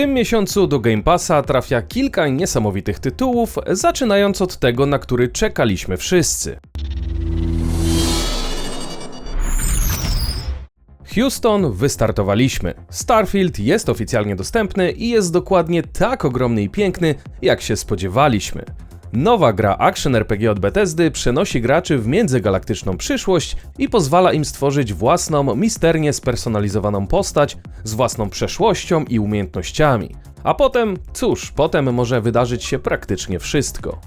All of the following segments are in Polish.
tym miesiącu do Game Passa trafia kilka niesamowitych tytułów, zaczynając od tego, na który czekaliśmy wszyscy. Houston, wystartowaliśmy. Starfield jest oficjalnie dostępny i jest dokładnie tak ogromny i piękny, jak się spodziewaliśmy. Nowa gra Action RPG od Bethesdy przenosi graczy w międzygalaktyczną przyszłość i pozwala im stworzyć własną, misternie spersonalizowaną postać z własną przeszłością i umiejętnościami. A potem, cóż, potem może wydarzyć się praktycznie wszystko.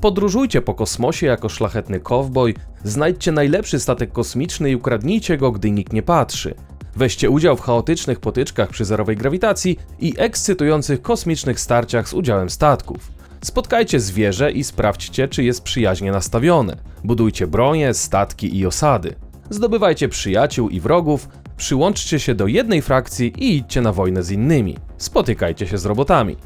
Podróżujcie po kosmosie jako szlachetny cowboy, znajdźcie najlepszy statek kosmiczny i ukradnijcie go, gdy nikt nie patrzy. Weźcie udział w chaotycznych potyczkach przy zerowej grawitacji i ekscytujących kosmicznych starciach z udziałem statków. Spotkajcie zwierzę i sprawdźcie, czy jest przyjaźnie nastawione. Budujcie bronie, statki i osady. Zdobywajcie przyjaciół i wrogów, przyłączcie się do jednej frakcji i idźcie na wojnę z innymi. Spotykajcie się z robotami.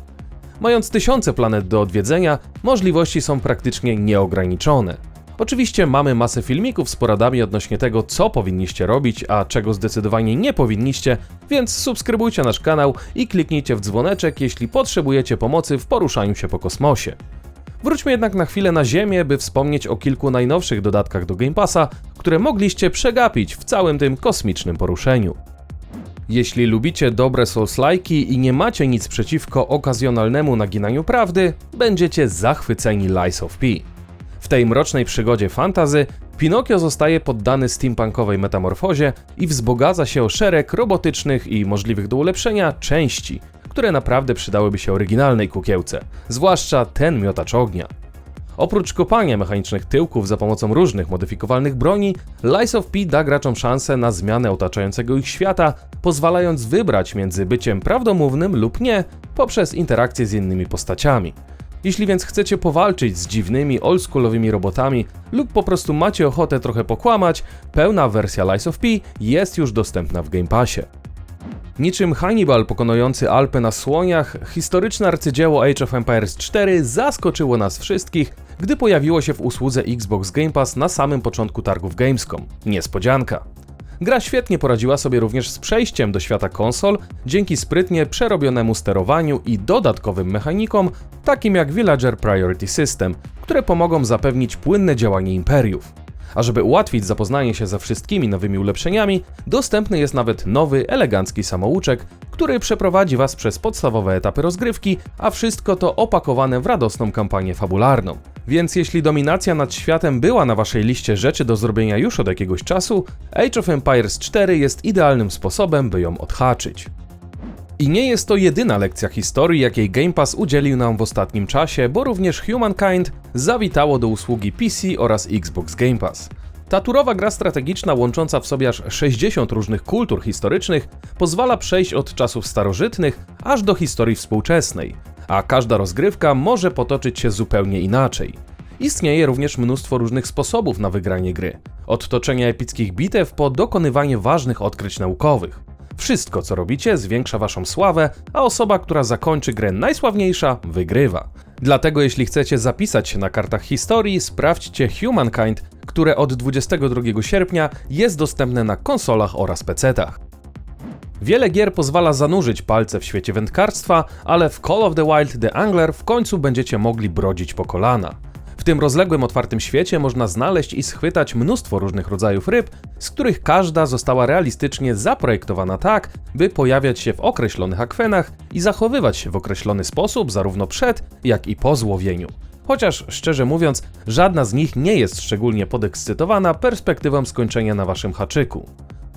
Mając tysiące planet do odwiedzenia, możliwości są praktycznie nieograniczone. Oczywiście mamy masę filmików z poradami odnośnie tego, co powinniście robić, a czego zdecydowanie nie powinniście, więc subskrybujcie nasz kanał i kliknijcie w dzwoneczek, jeśli potrzebujecie pomocy w poruszaniu się po kosmosie. Wróćmy jednak na chwilę na Ziemię, by wspomnieć o kilku najnowszych dodatkach do Game Passa, które mogliście przegapić w całym tym kosmicznym poruszeniu. Jeśli lubicie dobre Souls-like'i i nie macie nic przeciwko okazjonalnemu naginaniu prawdy, będziecie zachwyceni Lies of P. W tej mrocznej przygodzie fantazy Pinokio zostaje poddany steampunkowej metamorfozie i wzbogaca się o szereg robotycznych i możliwych do ulepszenia części, które naprawdę przydałyby się oryginalnej kukiełce, zwłaszcza ten miotacz ognia. Oprócz kopania mechanicznych tyłków za pomocą różnych modyfikowalnych broni, Lies of P da graczom szansę na zmianę otaczającego ich świata, pozwalając wybrać między byciem prawdomównym lub nie poprzez interakcję z innymi postaciami. Jeśli więc chcecie powalczyć z dziwnymi, oldschoolowymi robotami lub po prostu macie ochotę trochę pokłamać, pełna wersja Lies of P jest już dostępna w Game Passie. Niczym Hannibal pokonujący Alpy na słoniach, historyczne arcydzieło Age of Empires 4 zaskoczyło nas wszystkich, gdy pojawiło się w usłudze Xbox Game Pass na samym początku targów Gamescom. Niespodzianka. Gra świetnie poradziła sobie również z przejściem do świata konsol dzięki sprytnie przerobionemu sterowaniu i dodatkowym mechanikom, takim jak Villager Priority System, które pomogą zapewnić płynne działanie imperiów. A żeby ułatwić zapoznanie się ze wszystkimi nowymi ulepszeniami, dostępny jest nawet nowy, elegancki samouczek, który przeprowadzi Was przez podstawowe etapy rozgrywki, a wszystko to opakowane w radosną kampanię fabularną. Więc jeśli dominacja nad światem była na Waszej liście rzeczy do zrobienia już od jakiegoś czasu, Age of Empires 4 jest idealnym sposobem, by ją odhaczyć. I nie jest to jedyna lekcja historii, jakiej Game Pass udzielił nam w ostatnim czasie, bo również Humankind zawitało do usługi PC oraz Xbox Game Pass. Ta turowa gra strategiczna łącząca w sobie aż 60 różnych kultur historycznych pozwala przejść od czasów starożytnych aż do historii współczesnej, a każda rozgrywka może potoczyć się zupełnie inaczej. Istnieje również mnóstwo różnych sposobów na wygranie gry, od toczenia epickich bitew po dokonywanie ważnych odkryć naukowych. Wszystko, co robicie, zwiększa waszą sławę, a osoba, która zakończy grę najsławniejsza, wygrywa. Dlatego jeśli chcecie zapisać się na kartach historii, sprawdźcie Humankind, które od 22 sierpnia jest dostępne na konsolach oraz PC-tach. Wiele gier pozwala zanurzyć palce w świecie wędkarstwa, ale w Call of the Wild The Angler w końcu będziecie mogli brodzić po kolana. W tym rozległym, otwartym świecie można znaleźć i schwytać mnóstwo różnych rodzajów ryb, z których każda została realistycznie zaprojektowana tak, by pojawiać się w określonych akwenach i zachowywać się w określony sposób zarówno przed, jak i po złowieniu. Chociaż szczerze mówiąc, żadna z nich nie jest szczególnie podekscytowana perspektywą skończenia na waszym haczyku.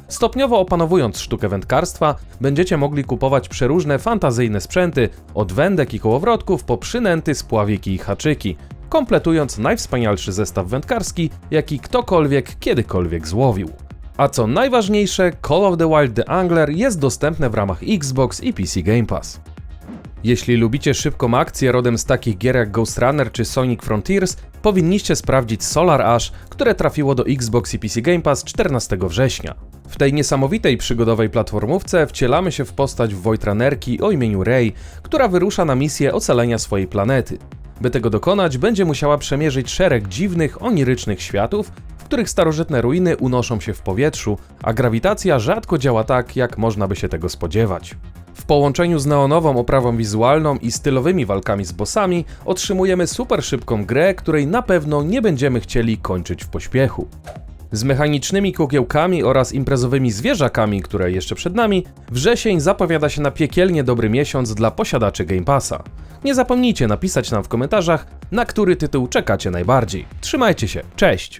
Stopniowo opanowując sztukę wędkarstwa, będziecie mogli kupować przeróżne fantazyjne sprzęty, od wędek i kołowrotków po przynęty, spławiki i haczyki, kompletując najwspanialszy zestaw wędkarski, jaki ktokolwiek kiedykolwiek złowił. A co najważniejsze, Call of the Wild The Angler jest dostępne w ramach Xbox i PC Game Pass. Jeśli lubicie szybką akcję rodem z takich gier jak Ghost Runner czy Sonic Frontiers, powinniście sprawdzić Solar Ash, które trafiło do Xbox i PC Game Pass 14 września. W tej niesamowitej przygodowej platformówce wcielamy się w postać Wojtranerki o imieniu Rey, która wyrusza na misję ocalenia swojej planety. By tego dokonać, będzie musiała przemierzyć szereg dziwnych, onirycznych światów, w których starożytne ruiny unoszą się w powietrzu, a grawitacja rzadko działa tak, jak można by się tego spodziewać. W połączeniu z neonową oprawą wizualną i stylowymi walkami z bossami otrzymujemy super szybką grę, której na pewno nie będziemy chcieli kończyć w pośpiechu. Z mechanicznymi kukiełkami oraz imprezowymi zwierzakami, które jeszcze przed nami, wrzesień zapowiada się na piekielnie dobry miesiąc dla posiadaczy Game Passa. Nie zapomnijcie napisać nam w komentarzach, na który tytuł czekacie najbardziej. Trzymajcie się, cześć!